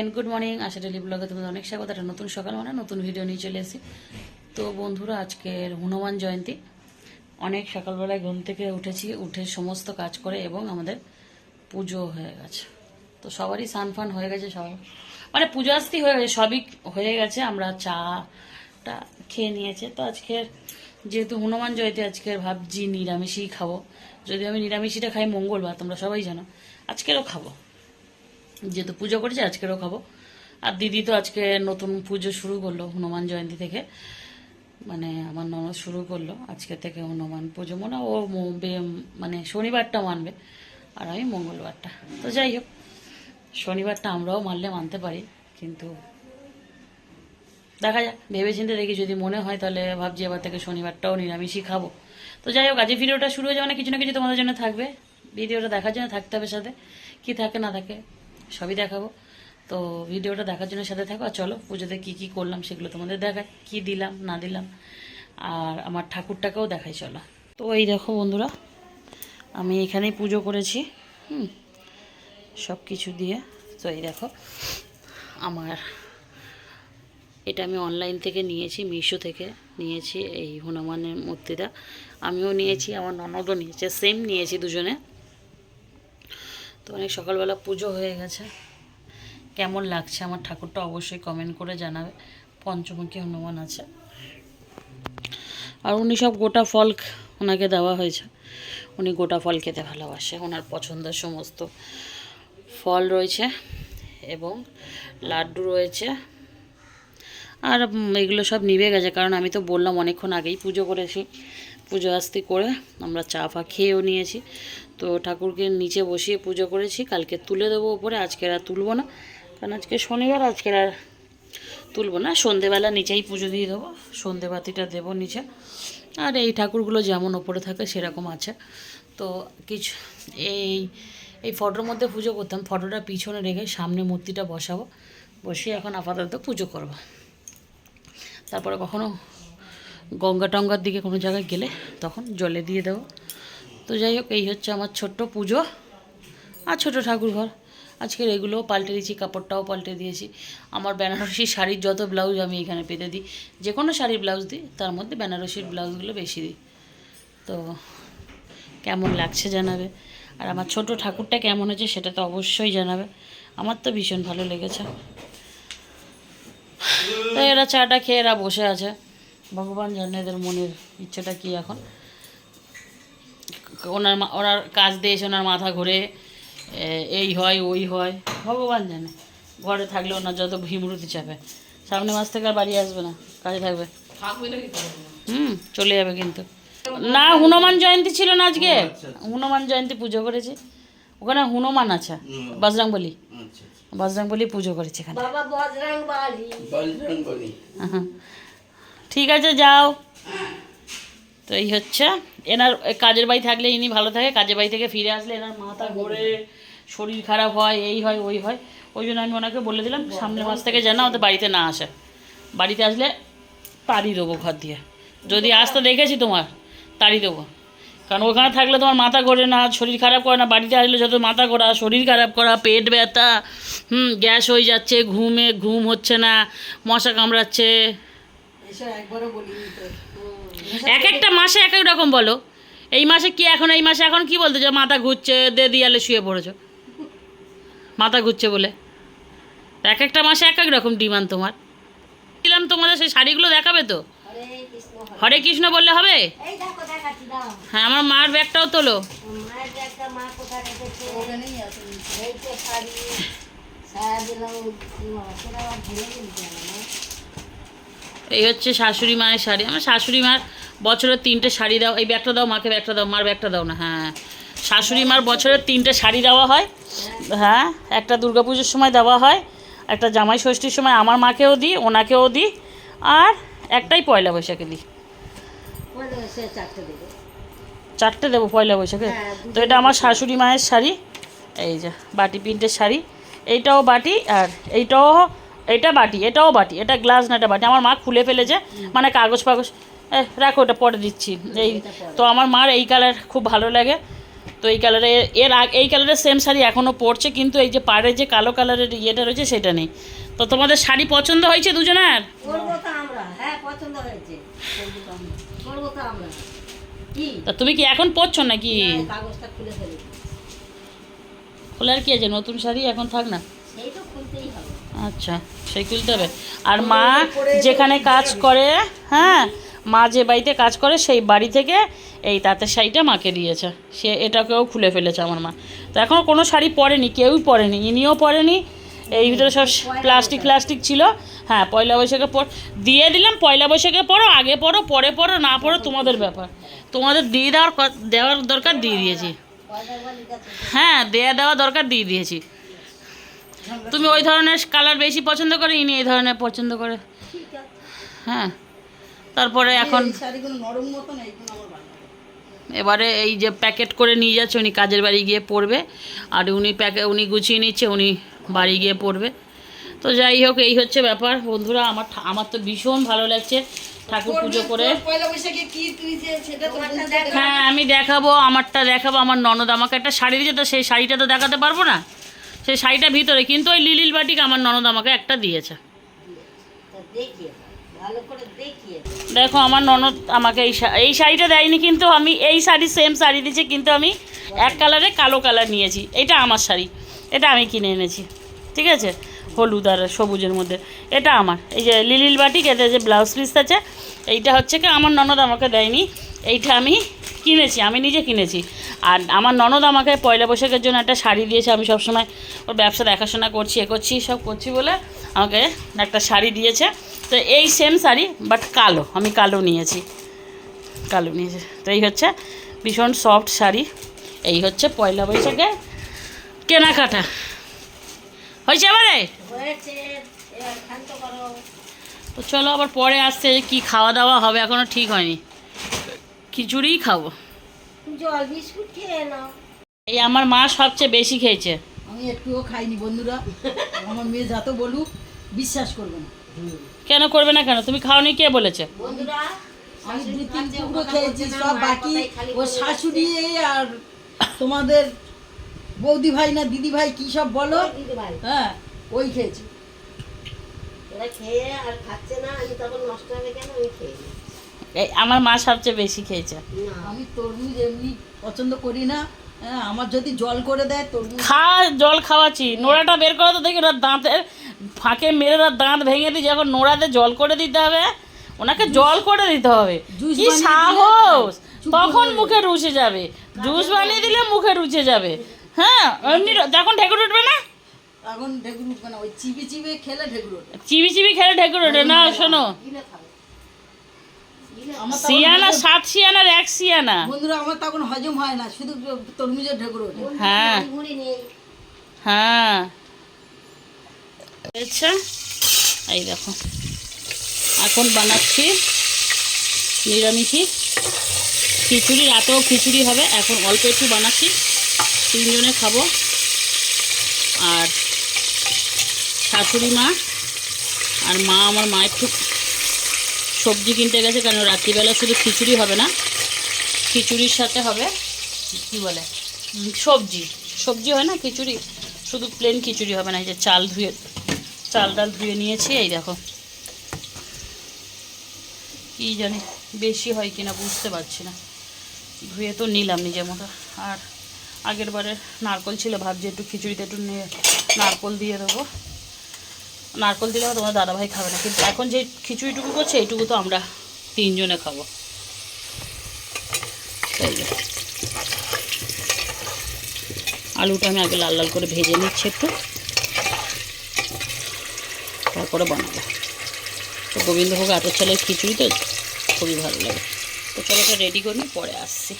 And good morning আশা daily ব্লগে তোমাদের অনেক স্বাগত। একটা নতুন সকাল মানে নতুন ভিডিও নিয়ে চলে এসেছি। তো বন্ধুরা আজকের হনুমান জয়ন্তী। অনেক সকালবেলায় ঘুম থেকে উঠেছি, উঠে সমস্ত কাজ করে এবং আমাদের পুজো হয়ে গেছে। তো সবারই স্নান ফান হয়ে গেছে, সবাই মানে পুজো আসতেই হয়ে গেছে, সবই হয়ে গেছে। আমরা চাটা খেয়ে নিয়েছে। তো আজকের যেহেতু হনুমান জয়ন্তী আজকের ভাবছি নিরামিষই খাব। যদি আমি নিরামিষিটা খাই মঙ্গলবার, তোমরা সবাই জানো। আজকেরও খাব। যেহেতু পুজো করেছি, আজকেরও খাব। আর দিদি তো আজকে নতুন পুজো শুরু করল হনুমান জয়ন্তী থেকে। মানে আমার ননদ শুরু করল, আজকে থেকে হনুমান পুজো। মনে ও মানে শনিবারটা মানবে, আর আমি মঙ্গলবারটা। তো যাই হোক, শনিবারটা আমরাও মানলে মানতে পারি, কিন্তু দেখা যাক। ভেবেচিন্তে দেখি, যদি মনে হয় তাহলে ভাবছি এবার থেকে শনিবারটাও নিরামিষই খাব। তো যাই হোক, আজকে ভিডিওটা শুরু হয়ে যাবে না কিছু না কিছু তোমাদের জন্য থাকবে। ভিডিওটা দেখার জন্য থাকতে হবে সাথে, কি থাকে না থাকে। সবই দেখাবো। তো ভিডিওটা দেখার জন্য সাথে থাকো আর চলো পুজোতে কি কি করলাম সেগুলো তোমাদের দেখাই। কি দিলাম, না দিলাম। আর আমার ঠাকুরটাকেও দেখাই, চলো। তো এই দেখো বন্ধুরা, আমি এখানেই পুজো করেছি, হুম সব কিছু দিয়ে। তো এই দেখো, আমার এটা আমি অনলাইন থেকে নিয়েছি, মিশো থেকে নিয়েছি এই হনুমানের মূর্তিটা। আমিও নিয়েছি, আমার ননদও নিয়েছে, সেম নিয়েছি দুজনে। তো অনেক সকালবেলা পুজো হয়ে গেছে। কেমন লাগছে? আমার ঠাকুরটা অবশ্যই কমেন্ট করে জানাবে। পঞ্চমুখী হনুমান আছে। আর উনি সব গোটা ফল ওনাকে দেওয়া হয়েছে। উনি গোটা ফল খেতে ভালোবাসে। ওনার পছন্দের সমস্ত ফল রয়েছে এবং লাড্ডু রয়েছে। আর এগুলো সব নিভে গেছে। কারণ আমি তো বললাম অনেকক্ষণ আগেই পুজো করেছি। পুজো আস্তি করে আমরা চা ফা খেয়েও নিয়েছি। তো ঠাকুরকে নিচে বসিয়ে পুজো করেছি। কালকে তুলে দেবো উপরে আজকের আর তুলবো না। কারণ আজকে শনিবার আজকের আর তুলবো না। সন্ধেবেলা নিচেই পুজো দিয়ে দেবো। সন্ধে বাতিটা দেবো নিচে। আর এই ঠাকুরগুলো যেমন ওপরে থাকে, সেরকম আছে। তো কিছু এই এই ফটোর মধ্যে পুজো করতাম। ফটোটা পিছনে রেখে সামনে মূর্তিটা বসাবো। বসিয়ে এখন আপাতত পুজো করব। তারপরে কখনো গঙ্গা টঙ্গার দিকে কোনো জায়গায় গেলে তখন জলে দিয়ে দেবো। তো যাই হোক, এই হচ্ছে আমার ছোট্ট পুজো আর ছোটো ঠাকুর ঘর। আজকের এগুলোও পাল্টে দিয়েছি, কাপড়টাও পাল্টে দিয়েছি। আমার বেনারসি শাড়ির যত ব্লাউজ আমি এখানে পেতে দিই, যে কোনো শাড়ির ব্লাউজ দিই, তার মধ্যে বেনারসির ব্লাউজগুলো বেশি দিই। তো কেমন লাগছে জানাবে। আর আমার ছোট ঠাকুরটা কেমন হয়েছে সেটা তো অবশ্যই জানাবে। আমার তো ভীষণ ভালো লেগেছে। তাই এরা চাটা খেয়ে এরা বসে আছে। ভগবান জানে এদের মনের ইচ্ছেটা কি এখন? ওনার মা- ওনার কাজ দিয়ে এসে ওনার মাথা ঘুরে এই হয় ওই হয় ভগবান জানে। ঘরে থাকলে ওনার যত ভীমরুতি চাপে। সামনে মাস থেকে আর বাড়ি আসবে না কাজে থাকবে। হুম চলে যাবে কিন্তু। না হনুমান জয়ন্তী ছিল না আজকে। হনুমান জয়ন্তী পুজো করেছি। ওখানে হনুমান আছে বজরং বলি আচ্ছা বজরং বলি পুজো করেছি এখানে। বাবা বজরং বালি বজরং বলি আহা। ঠিক আছে, যাও। তো এই হচ্ছে। এনার কাজের বাড়ি থাকলে ইনি ভালো থাকে, কাজের বাড়ি থেকে ফিরে আসলে এনার মাথা ঘোরে, শরীর খারাপ হয়, এই হয়, ওই হয়। ওই জন্য আমি ওনাকে বলে দিলাম, সামনের মাস থেকে যেন আমাদের বাড়িতে না আসে। বাড়িতে আসলে তাড়ি দেবো ঘর দিয়ে। যদি আসতে দেখেছি তোমার, তাড়ি দেবো। কারণ ওখানে থাকলে তোমার মাথা ঘোরে না, শরীর খারাপ করে না। বাড়িতে আসলে যত মাথা ঘোরা, শরীর খারাপ করা, পেট ব্যথা, হুম, গ্যাস হয়ে যাচ্ছে, ঘুমে, ঘুম হচ্ছে না, মশা কামড়াচ্ছে। এক একটা মাসে এক এক রকম বলো। এই মাসে কি এখন এই মাসে এখন কি বলতে যে মাথা ঘুরছে দে দিয়ালে শুয়ে পড়েছো। মাথা ঘুরছে বলে। এক একটা মাসে এক এক রকম ডিমান্ড তোমার। দিলাম তোমাদের সেই শাড়িগুলো দেখাবে তো? হরে কৃষ্ণ হরে হরে কৃষ্ণ বললে হবে? এই দেখো দেখাচ্ছি দাও। হ্যাঁ আমার মার ব্যাগটাও তোলো একটা মা কোথায় রেখেছে ওখানেই আছে এই হচ্ছে শাশুড়ি মায়ের শাড়ি। আমার শাশুড়ি মার বছরের তিনটে শাড়ি দাও এই ব্যাগটা দাও মাকে ব্যাগটা দাও মার ব্যাগটা দাও না হ্যাঁ। শাশুড়ি মার বছরের তিনটে শাড়ি দেওয়া হয় হ্যাঁ। একটা দুর্গাপুজোর সময় দেওয়া হয় একটা জামাই ষষ্ঠীর সময় আমার মাকেও দিই ওনাকেও দিই আর একটাই পয়লা বৈশাখে দিই। দেবে। চারটে দেবো পয়লা বৈশাখে? হ্যাঁ, তো এটা আমার শাশুড়ি মায়ের শাড়ি এই যে বাটি প্রিন্টের শাড়ি এইটাও বাটি আর এইটাও এটা বাটি এটাও বাটি এটা গ্লাস না এটা বাটি। আমার মা খুলে ফেলেছে মানে কাগজ ফাগজ। রাখো ওটা পরে দিচ্ছি। এই তো আমার মার এই কালার খুব ভালো লাগে। তো এই কালারে এর এই কালারের সেম শাড়ি এখনও পরছে কিন্তু এই যে পাড়ে যে কালো কালারের ইয়েটা রয়েছে সেটা নেই। তো তোমাদের শাড়ি পছন্দ হয়েছে দুজনের? তো হ্যাঁ তো তুমি কি এখন পরছো নাকি? খোলার এই কাগজটা খুলে ফেলি। খোলা আর কি আছে? নতুন শাড়ি এখন থাক না সেই তো খুলতেই হবে আচ্ছা সেই খুলতে হবে। আর মা যেখানে কাজ করে হ্যাঁ মা যে বাড়িতে কাজ করে, সেই বাড়ি থেকে এই তাঁতের শাড়িটা মাকে দিয়েছে। সে এটাকেও খুলে ফেলেছে আমার মা। তো এখনও কোনো শাড়ি পরেনি, কেউই পরেনি, ইনিও পরেনি। এই ভিতরে সব প্লাস্টিক প্লাস্টিক ছিল। হ্যাঁ পয়লা বৈশাখে পর, দিয়ে দিলাম, পয়লা বৈশাখে পড়ো আগে পড়ো পরে পড়ো না পড়ো তোমাদের ব্যাপার। তোমাদের দিয়ে দেওয়ার দেওয়ার দরকার দিয়ে দিয়েছি। হ্যাঁ দেয়া দেওয়া দরকার দিয়ে দিয়েছি। তুমি ওই ধরনের কালার বেশি পছন্দ করে ইনি এই ধরনের পছন্দ করে। হ্যাঁ। তারপরে এখন। এবারে এই যে প্যাকেট করে নিয়ে যাচ্ছে উনি কাজের বাড়ি গিয়ে পড়বে আর উনি প্যাকে উনি গুছিয়ে নিচ্ছে উনি বাড়ি গিয়ে পড়বে তো যাই হোক এই হচ্ছে ব্যাপার। বন্ধুরা আমার ঠা- আমার তো ভীষণ ভালো লাগছে ঠাকুর পুজো করে। হ্যাঁ আমি দেখাবো আমারটা দেখাবো। আমার ননদ আমাকে একটা শাড়ি দিয়েছে তো সেই শাড়িটা তো দেখাতে পারব না? সেই শাড়িটা ভিতরে, কিন্তু ওই লিলিল বাটিক আমার ননদ আমাকে একটা দিয়েছে। দেখো, আমার ননদ আমাকে এই এই শাড়িটা দেয়নি, কিন্তু আমি এই শাড়ি সেম শাড়ি দিয়েছে, কিন্তু আমি এক কালারে কালো কালার নিয়েছি। এটা আমার শাড়ি, এটা আমি কিনে এনেছি, ঠিক আছে? হলুদ আর সবুজের মধ্যে, এটা আমার। এই যে লিলিল বাটিক, এতে যে ব্লাউজ পিস আছে, এইটা হচ্ছে কি, আমার ননদ আমাকে দেয়নি। এইটা আমি কিনেছি আমি নিজে কিনেছি। আর আমার ননদ আমাকে পয়লা বৈশাখের জন্য একটা শাড়ি দিয়েছে আমি সবসময় ওর ব্যবসা দেখাশোনা করছি এ করছি সব করছি বলে আমাকে একটা শাড়ি দিয়েছে। তো এই সেম শাড়ি বাট কালো আমি কালো নিয়েছি। কালো নিয়েছি। তো এই হচ্ছে ভীষণ সফট শাড়ি। এই হচ্ছে পয়লা বৈশাখে কেনাকাটা। হয়েছে এবারে? তো চলো আবার পরে আসছে কি খাওয়া দাওয়া হবে এখনও ঠিক হয়নি। খিচুড়িই খাব। জল বিস্কুট খেয়ে নাও। এই আমার মা সবচেয়ে বেশি খেয়েছে। আমি একটুও খাইনি বন্ধুরা। আমার মেয়ে যত বলুক বিশ্বাস করবে না। কেন করবে না কেন? তুমি খাওনি কে বলেছে? বন্ধুরা আমি দু তিন টুকরো খেয়েছি সব বাকি। ও শাশুড়ি আর তোমাদের বৌদি ভাই না দিদি ভাই কি সব বলো? দিদি ভাই হ্যাঁ ওই খেয়েছি। ওরা খেয়ে আর খাচ্ছে না আমি তখন নষ্ট হবে কেন? আমি খেয়ে নিই। এই আমার মা সবচেয়ে বেশি খেয়েছে। আমি তরমুজ এমনি পছন্দ করি না। হ্যাঁ আমার যদি জল করে দেয় তরমুজ খা জল খাওয়াচ্ছি। নোড়াটা বের করে তো দেখি ওরা দাঁতের ফাঁকে মেরে ওরা দাঁত ভেঙে দিয়ে যখন নোড়াতে জল করে দিতে হবে। ওনাকে জল করে দিতে হবে। কি সাহস! তখন মুখে রুচে যাবে। জুস বানিয়ে দিলে মুখে রুচে যাবে। হ্যাঁ এমনি যখন ঢেকুর উঠবে না? এখন ঢেকুর উঠবে না ওই চিবি চিবি খেলে ঢেকুর ওঠে। চিবি চিবি খেলে ঢেকুর ওঠে। না শোনো গিলে খাবে আমার তখন সিয়ানা সাত সিয়ানার এক সিয়ানা। বন্ধুরা আমার তখন হজম হয় না শুধু তরমুজের ঢেকুর ওঠে। হ্যাঁ। হ্যাঁ। আচ্ছা এই দেখো। এখন বানাচ্ছি নিরামিষই খিচুড়ি রাতেও খিচুড়ি হবে। এখন অল্প একটু বানাচ্ছি। তিনজনে খাব। আর শাশুড়ি মা আর মা আমার মা একটু সবজি কিনতে গেছে কেন? রাত্রিবেলা শুধু খিচুড়ি হবে না, খিচুড়ির সাথে হবে, কি বলে সবজি। সবজি হয় না, খিচুড়ি। শুধু প্লেন খিচুড়ি হবে না, এই যে চাল ধুয়ে, চাল ডাল ধুয়ে নিয়েছি, এই দেখো। কি জানি বেশি হয় কিনা, বুঝতে পারছি না। ধুয়ে তো নিলাম নিজের মতো। আর আগের বারে নারকল ছিল, ভাবছি একটু খিচুড়িতে একটু নিয়ে নারকল দিয়ে দেবো। নারকল দিলে তোমার দাদাভাই খাবে না। কিন্তু এখন যে খিচুড়িটুকু করছে, এইটুকু তো আমরা তিনজনে খাব। আলুটা আমি আগে লাল লাল করে ভেজে নিচ্ছি একটু। তারপরে বানাবো। তো গোবিন্দভোগ আতর চালের খিচুড়ি তো, খুবই ভালো লাগে। তো চলো রেডি করি পরে আসছি।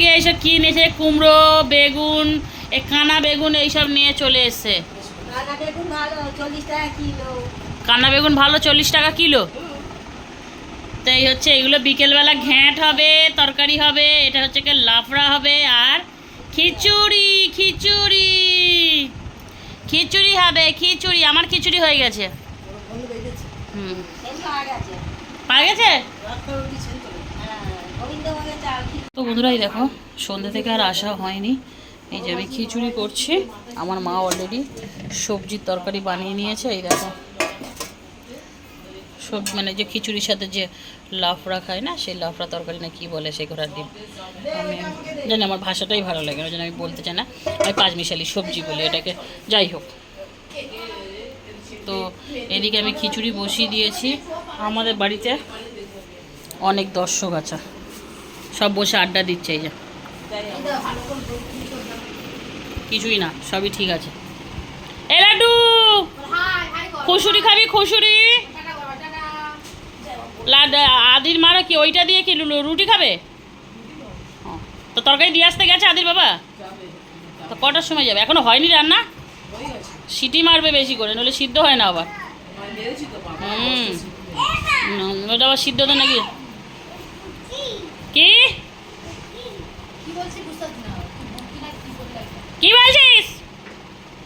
গিয়ে এইসব কি নিয়েছে কুমড়ো, বেগুন এই কানা বেগুন এইসব নিয়ে চলে এসছে। রান্না বেগুন ভালো চল্লিশ টাকা কিলো। তো এই হচ্ছে এগুলো বিকেলবেলা ঘ্যাঁট হবে তরকারি হবে এটা হচ্ছে কি লাফড়া হবে আর খিচুড়ি খিচুড়ি। খিচুড়ি হবে খিচুড়ি আমার খিচুড়ি হয়ে গেছে। হুম। পাওয়া গেছে? হ্যাঁ তো বন্ধুরাই দেখো সন্ধ্যে থেকে আর আসা হয়নি। এই যে আমি খিচুড়ি করছি। আমার মা অলরেডি সবজির তরকারি বানিয়ে নিয়েছে, এই দেখো। সব মানে যে খিচুড়ির সাথে যে লাফড়া খায় না, সেই লাফড়া তরকারি না কি বলে সেই ঘোড়ার ডিম। আমি জানি আমার ভাষাটাই ভালো লাগে ওই জন্য আমি বলতে চাই না। আমি পাঁচমিশালি সবজি বলি এটাকে, যাই হোক। তো এদিকে আমি খিচুড়ি বসিয়ে দিয়েছি। আমাদের বাড়িতে অনেক দর্শক আছে। সব বসে আড্ডা দিচ্ছে, এই যে। কিছুই না সবই ঠিক আছে। এ লাড্ডু খুশুরি খাবি খুশুরি। আদির মারা কি ওইটা দিয়ে কি রুটি খাবে? তো তরকারি দিয়ে আসতে গেছে আদির বাবা? তো কটার সময় যাবে? এখনও হয়নি রান্না? সিটি মারবে বেশি করে নলে সিদ্ধ হয় না আবার। হুম, ওটা আবার সিদ্ধ তো নাকি? কি? কি বলছিস?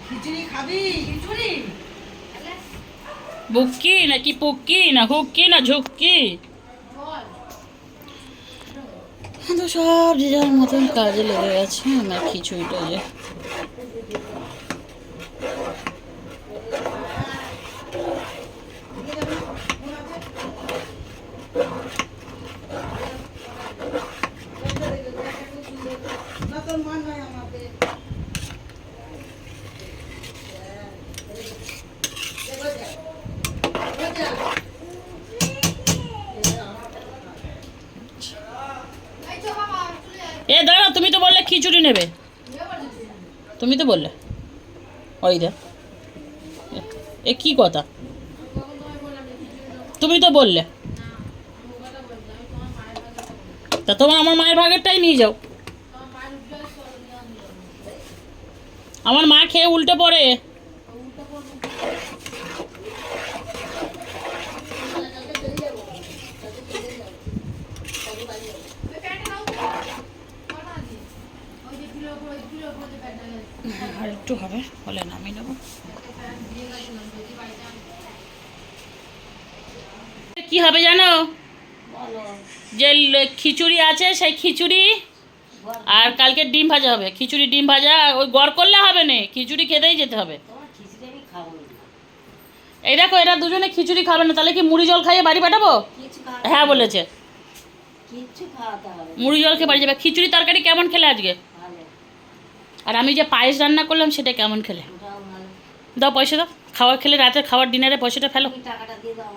খিচুড়ি খাবি? খিচুড়ি? বুক্কি নাকি পুক্কি না হুকি না ঝুক্কি? তো সব যে যার মতন কাজে লেগে গেছে আমার খিচুড়িটা যে না তোর মান হয় আমাদের এ দাঁড়াও তুমি তো বললে খিচুড়ি নেবে? তুমি তো বললে। ওই দে এ কি কথা? তুমি তো বললে। তা তোমার আমার মায়ের ভাগেরটাই নিয়ে যাও। আমার মা খেয়ে উল্টে পড়ে আর একটু হবে হলে নামিয়ে নেব কি হবে জানো? যে খিচুড়ি আছে সেই খিচুড়ি আর কালকে ডিম ভাজা হবে। খিচুড়ি ডিম ভাজা ওই গড় করলে হবে না খিচুড়ি খেতেই যেতে হবে। এই দেখো এরা দুজনে খিচুড়ি খাবে না তাহলে কি মুড়ি জল খাইয়ে বাড়ি পাঠাবো? হ্যাঁ বলেছে। মুড়ি জল খেয়ে বাড়ি যাবে। খিচুড়ি তরকারি কেমন খেলে আজকে? আর আমি যে পায়েস রান্না করলাম সেটা কেমন খেলে? দাও পয়সা দাও। খাওয়া খেলে রাতের খাওয়ার ডিনারে পয়সাটা ফেলো। টাকাটা দিয়ে দাও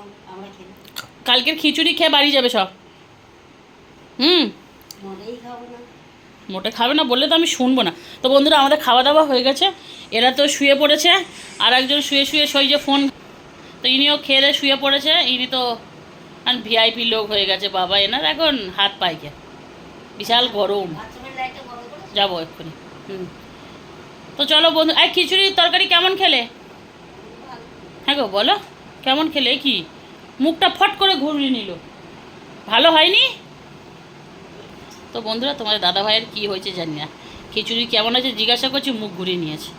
কালকের খিচুড়ি খেয়ে বাড়ি যাবে সব। হুম। মোটে খাবে না বললে তো আমি শুনব না। তো বন্ধুরা আমাদের খাওয়া দাওয়া হয়ে গেছে। এরা তো শুয়ে পড়েছে আর একজন শুয়ে শুয়ে সই যে ফোন তো ইনিও খেয়ে দিয়ে শুয়ে পড়েছে। ইনি তো ভিআইপি লোক হয়ে গেছে বাবা এনার এখন হাত পাইকে বিশাল গরম। যাব এক্ষুনি। হুম। তো চলো বন্ধু এই খিচুড়ির তরকারি কেমন খেলে? হ্যাঁ গো বলো। কেমন খেলে কি? মুখটা ফট করে ঘুরিয়ে নিল। ভালো হয়নি? তো বন্ধুরা, তোমাদের দাদা ভাইয়ের কী হয়েছে জানি না। খিচুড়ি কেমন আছে জিজ্ঞাসা করছি, মুখ ঘুরিয়ে নিয়েছে।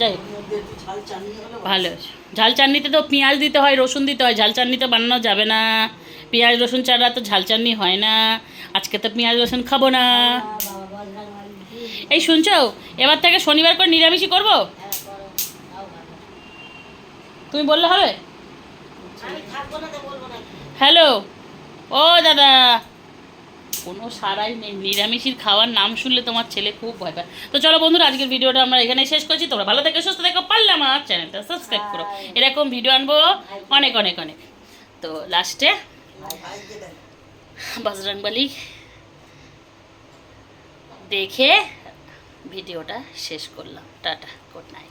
যাই ভালো ঝাল চাটনিতে তো পেঁয়াজ দিতে হয়, রসুন দিতে হয়। ঝাল চাটনিতে বানানো যাবে না। পেঁয়াজ, রসুন ছাড়া তো ঝাল চাটনি হয় না। আজকে তো পেঁয়াজ, রসুন খাব না। এই শুনছো? এবার থেকে শনিবার করে নিরামিষই করব? তুমি বললে হবে আমি থাকব না তো বলব না কি হ্যালো। ও দাদা। কোনো সারাই নেই। নিরামিষের খাওয়ার নাম শুনলে তোমার ছেলে খুব ভয় পায়। তো চলো বন্ধুরা, আজকের ভিডিওটা আমরা এখানে শেষ করছি। তোমরা ভালো থেকে, সুস্থ থেকো, পারলে আমার চ্যানেলটা সাবস্ক্রাইব করো। এরকম ভিডিও আনব অনেক অনেক অনেক। তো লাস্টে বজরংবলী দেখে ভিডিওটা শেষ করলাম। Tata good night